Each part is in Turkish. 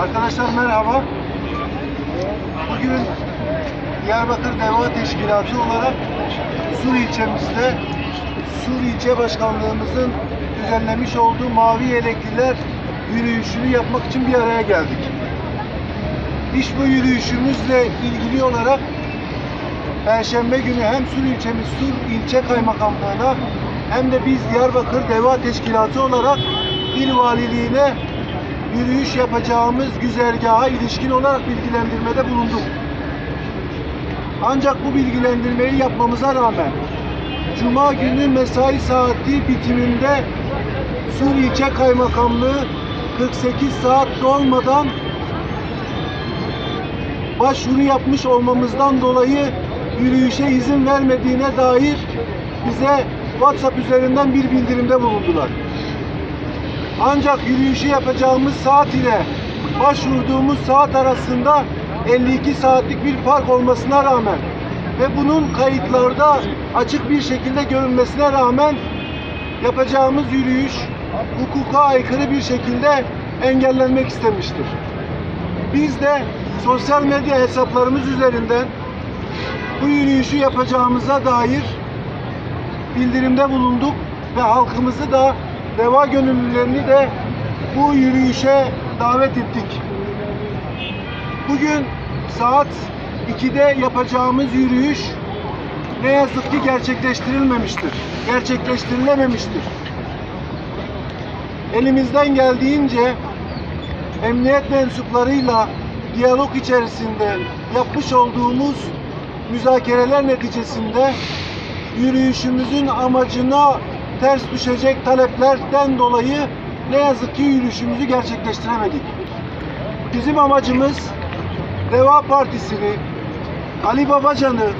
Arkadaşlar merhaba. Bugün Diyarbakır Deva Teşkilatı olarak Sur ilçemizde Sur ilçe başkanlığımızın düzenlemiş olduğu Mavi Yelekliler yürüyüşünü yapmak için bir araya geldik. İş bu yürüyüşümüzle ilgili olarak Perşembe günü hem Sur ilçemiz Sur ilçe kaymakamlığına hem de biz Diyarbakır Deva Teşkilatı olarak il valiliğine yürüyüş yapacağımız güzergaha ilişkin olarak bilgilendirmede bulunduk. Ancak bu bilgilendirmeyi yapmamıza rağmen Cuma günü mesai saati bitiminde Sur ilçe kaymakamlığı 48 saat dolmadan başvuru yapmış olmamızdan dolayı yürüyüşe izin vermediğine dair bize WhatsApp üzerinden bir bildirimde bulundular. Ancak yürüyüşü yapacağımız saat ile başvurduğumuz saat arasında 52 saatlik bir fark olmasına rağmen ve bunun kayıtlarda açık bir şekilde görünmesine rağmen yapacağımız yürüyüş hukuka aykırı bir şekilde engellenmek istemiştir. Biz de sosyal medya hesaplarımız üzerinden bu yürüyüşü yapacağımıza dair bildirimde bulunduk ve halkımızı da deva gönüllülerini de bu yürüyüşe davet ettik. Bugün saat 2'de yapacağımız yürüyüş ne yazık ki gerçekleştirilmemiştir. Gerçekleştirilememiştir. Elimizden geldiğince emniyet mensuplarıyla diyalog içerisinde yapmış olduğumuz müzakereler neticesinde yürüyüşümüzün amacına ters düşecek taleplerden dolayı ne yazık ki yürüyüşümüzü gerçekleştiremedik. Bizim amacımız Deva Partisi'ni, Ali Babacan'ı,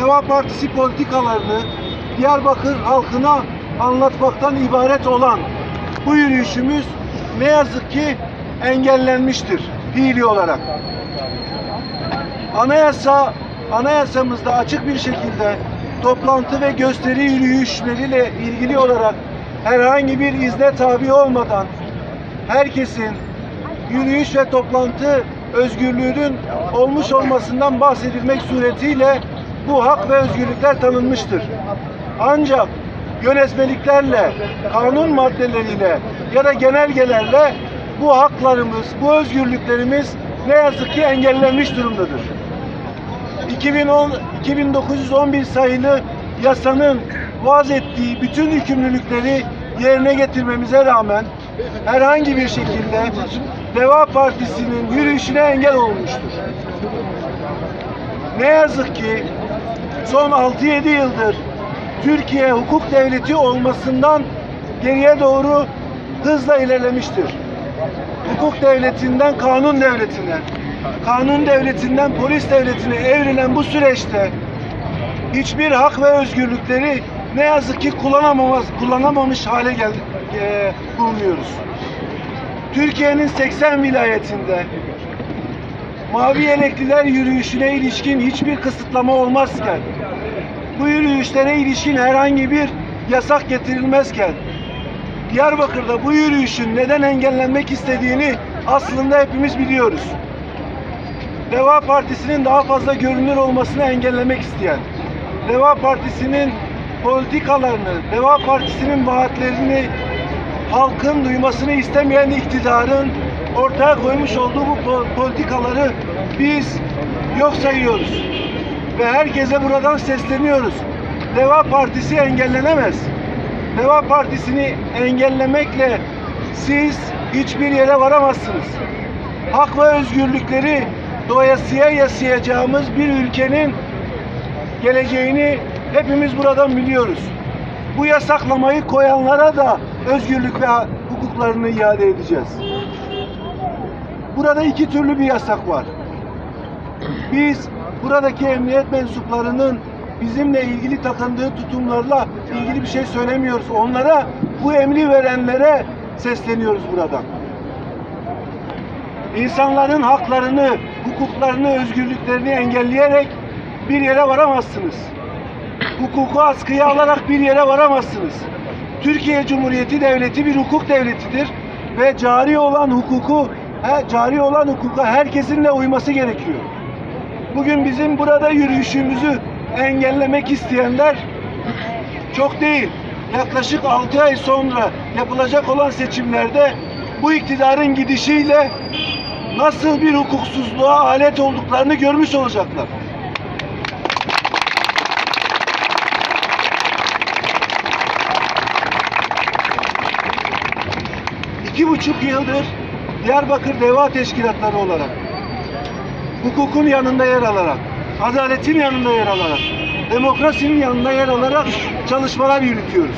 Deva Partisi politikalarını Diyarbakır halkına anlatmaktan ibaret olan bu yürüyüşümüz ne yazık ki engellenmiştir fiili olarak. Anayasa anayasamızda açık bir şekilde toplantı ve gösteri yürüyüşleriyle ilgili olarak herhangi bir izne tabi olmadan herkesin yürüyüş ve toplantı özgürlüğünün olmuş olmasından bahsedilmek suretiyle bu hak ve özgürlükler tanınmıştır. Ancak yönetmeliklerle, kanun maddeleriyle ya da genelgelerle bu haklarımız, bu özgürlüklerimiz ne yazık ki engellenmiş durumdadır. 2010 2911 sayılı yasanın vaz ettiği bütün yükümlülükleri yerine getirmemize rağmen herhangi bir şekilde Deva Partisi'nin yürüyüşüne engel olmuştur. Ne yazık ki son 6-7 yıldır Türkiye hukuk devleti olmasından geriye doğru hızla ilerlemiştir. Hukuk devletinden kanun devletine, kanun devletinden polis devletine evrilen bu süreçte hiçbir hak ve özgürlükleri ne yazık ki kullanamamaz, kullanamamış hale gel, e, bulunuyoruz. Türkiye'nin 80 vilayetinde mavi yelekliler yürüyüşüne ilişkin hiçbir kısıtlama olmazken, bu yürüyüşlere ilişkin herhangi bir yasak getirilmezken, Diyarbakır'da bu yürüyüşün neden engellenmek istediğini aslında hepimiz biliyoruz. Deva Partisi'nin daha fazla görünür olmasını engellemek isteyen, Deva Partisi'nin politikalarını, Deva Partisi'nin vaatlerini halkın duymasını istemeyen iktidarın ortaya koymuş olduğu bu po- politikaları biz yok sayıyoruz. Ve herkese buradan sesleniyoruz. Deva Partisi engellenemez. Deva Partisi'ni engellemekle siz hiçbir yere varamazsınız. Hak ve özgürlükleri doyasıya yaşayacağımız bir ülkenin geleceğini hepimiz buradan biliyoruz. Bu yasaklamayı koyanlara da özgürlük ve hukuklarını iade edeceğiz. Burada iki türlü bir yasak var. Biz buradaki emniyet mensuplarının bizimle ilgili takındığı tutumlarla ilgili bir şey söylemiyoruz. Onlara bu emri verenlere sesleniyoruz buradan. İnsanların haklarını, hukuklarını, özgürlüklerini engelleyerek bir yere varamazsınız. Hukuku askıya alarak bir yere varamazsınız. Türkiye Cumhuriyeti Devleti bir hukuk devletidir ve cari olan hukuku he, cari olan hukuka herkesin de uyması gerekiyor. Bugün bizim burada yürüyüşümüzü engellemek isteyenler çok değil. Yaklaşık 6 ay sonra yapılacak olan seçimlerde bu iktidarın gidişiyle nasıl bir hukuksuzluğa alet olduklarını görmüş olacaklar. İki buçuk yıldır Diyarbakır Deva Teşkilatları olarak hukukun yanında yer alarak, adaletin yanında yer alarak, demokrasinin yanında yer alarak çalışmalar yürütüyoruz.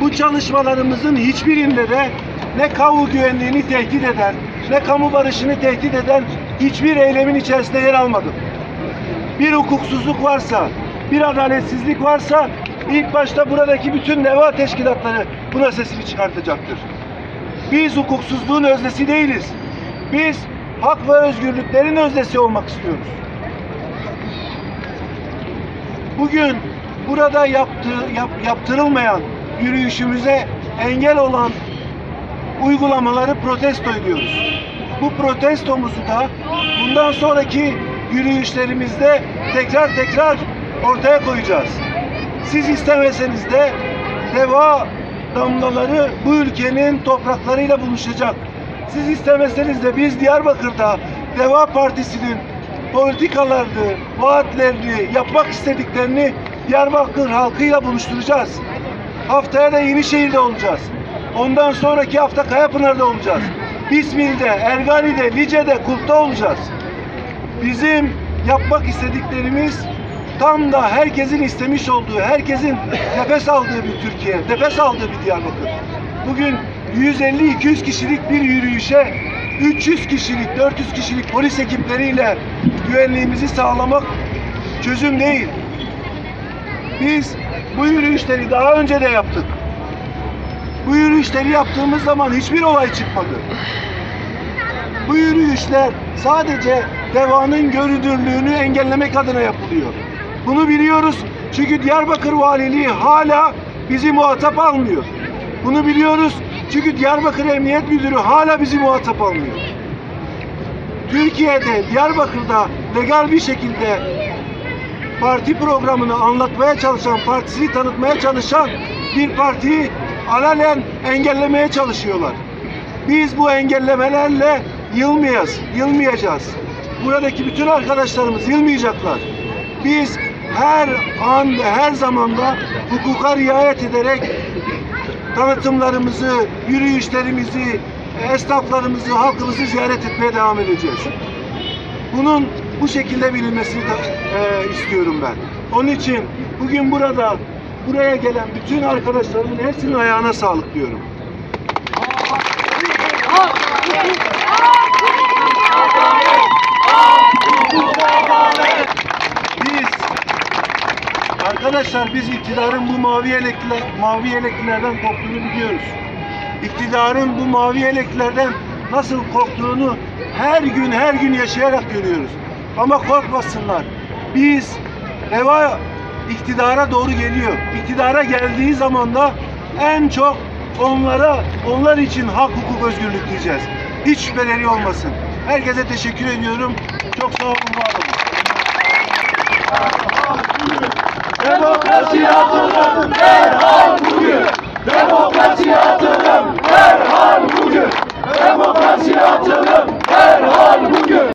Bu çalışmalarımızın hiçbirinde de ne kamu güvenliğini tehdit eden, ne kamu barışını tehdit eden hiçbir eylemin içerisinde yer almadım. Bir hukuksuzluk varsa, bir adaletsizlik varsa ilk başta buradaki bütün deva teşkilatları buna sesini çıkartacaktır. Biz hukuksuzluğun öznesi değiliz. Biz hak ve özgürlüklerin öznesi olmak istiyoruz. Bugün burada yaptığı, yap, yaptırılmayan yürüyüşümüze engel olan uygulamaları protesto ediyoruz. Bu protestomuzu da bundan sonraki yürüyüşlerimizde tekrar tekrar ortaya koyacağız. Siz istemeseniz de deva damlaları bu ülkenin topraklarıyla buluşacak. Siz istemeseniz de biz Diyarbakır'da Deva Partisi'nin politikalarını, vaatlerini, yapmak istediklerini Diyarbakır halkıyla buluşturacağız. Haftaya da Yenişehir'de olacağız. Ondan sonraki hafta Kayapınar'da olacağız. Bismil'de, Ergani'de, Lice'de, Kulp'ta olacağız. Bizim yapmak istediklerimiz tam da herkesin istemiş olduğu, herkesin nefes aldığı bir Türkiye, nefes aldığı bir Diyarbakır. Bugün 150-200 kişilik bir yürüyüşe 300 kişilik, 400 kişilik polis ekipleriyle güvenliğimizi sağlamak çözüm değil. Biz bu yürüyüşleri daha önce de yaptık. Bu yürüyüşleri yaptığımız zaman hiçbir olay çıkmadı. Bu yürüyüşler sadece devanın görünürlüğünü engellemek adına yapılıyor. Bunu biliyoruz çünkü Diyarbakır Valiliği hala bizi muhatap almıyor. Bunu biliyoruz çünkü Diyarbakır Emniyet Müdürü hala bizi muhatap almıyor. Türkiye'de, Diyarbakır'da legal bir şekilde parti programını anlatmaya çalışan, partisini tanıtmaya çalışan bir partiyi alalen engellemeye çalışıyorlar. Biz bu engellemelerle yılmayacağız, yılmayacağız. Buradaki bütün arkadaşlarımız yılmayacaklar. Biz her an ve her zamanda hukuka riayet ederek tanıtımlarımızı, yürüyüşlerimizi, esnaflarımızı, halkımızı ziyaret etmeye devam edeceğiz. Bunun bu şekilde bilinmesini de, e, istiyorum ben. Onun için bugün burada buraya gelen bütün arkadaşlarımın hepsinin ayağına sağlık diyorum. Biz arkadaşlar biz iktidarın bu mavi yelekliler, mavi yeleklilerden korktuğunu biliyoruz. İktidarın bu mavi yeleklilerden nasıl korktuğunu her gün her gün yaşayarak görüyoruz. Ama korkmasınlar. Biz Eva iktidara doğru geliyor. İktidara geldiği zaman da en çok onlara, onlar için hak, hukuk, özgürlük diyeceğiz. Hiç şüpheleri olmasın. Herkese teşekkür ediyorum. Çok sağ olun, var olun. Demokrasi atılım derhal bugün. Demokrasi atılım derhal bugün. Demokrasi atılım